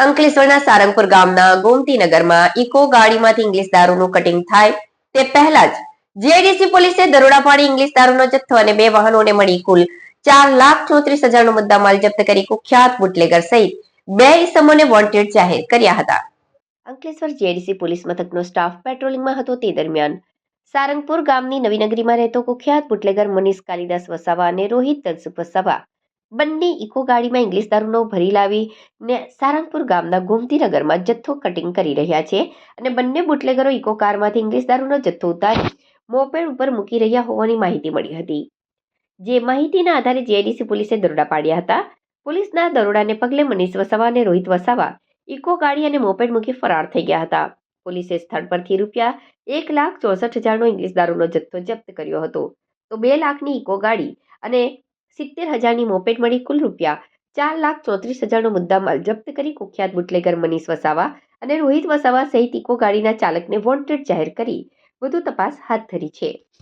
અંકલેશ્વરના સારંગપુર ગામના ગોમતીનગરમાં ઇકો ગાડીમાંથી ઇંગ્લિશ દારૂનું કટિંગ થાય તે પહેલા જ જીઆઈડીસી પોલીસે દરોડા પાડી ઇંગ્લિશ દારૂનો જથ્થો અને બે વાહનોને મળી કુલ ચાર લાખ ચોત્રીસ હજારનો મુદ્દામાલ જપ્ત કરી કુખ્યાત બુટલેગર સહિત બે ઇસમોને વોન્ટેડ જાહેર કર્યા હતા. અંકલેશ્વર જીઆઈડીસી પોલીસ મથકનો સ્ટાફ પેટ્રોલિંગમાં હતો તે દરમિયાન. સારંગપુર ગામની નવીનગરીમાં રહેતો કુખ્યાત બુટલેગર મનીષ કાલિદાસ વસાવા અને રોહિત દલસુખ વસાવા બંને ઇકો ગાડીમાં ઇંગ્લિશ દારૂનો ભરી લાવી ને સારંગપુર ગામના ગોમતીનગરમાં જથ્થો કટિંગ કરી રહ્યા છે અને બંને બુટલેગરો ઇકો કારમાંથી ઇંગ્લિશ દારૂનો જથ્થો ઉતારી મોપેડ ઉપર મૂકી રહ્યા હોવાની માહિતી મળી હતી. જે માહિતીના આધારે જીઆઈડીસી પોલીસે દરોડા પાડ્યા હતા. પોલીસના દરોડાને પગલે મનીષ વસાવા અને રોહિત વસાવા ઇકો ગાડી અને મોપેડ મૂકી ફરાર થઈ ગયા હતા. પોલીસે સ્થળ પરથી રૂપિયા એક લાખ ચોસઠ હજારનો ઇંગ્લિશ દારૂનો જથ્થો જપ્ત કર્યો હતો. તો બે લાખની ઇકો ગાડી અને સિત્તેર હજારની મોપેટ મળી કુલ રૂપિયા ચાર લાખ ચોત્રીસ હજારનો મુદ્દામાલ જપ્ત કરી કુખ્યાત બુટલેગર મનીષ વસાવા અને રોહિત વસાવા સહિત ઇકો ગાડીના ચાલકને વોન્ટેડ જાહેર કરી. વધુ તપાસ હાથ ધરી છે.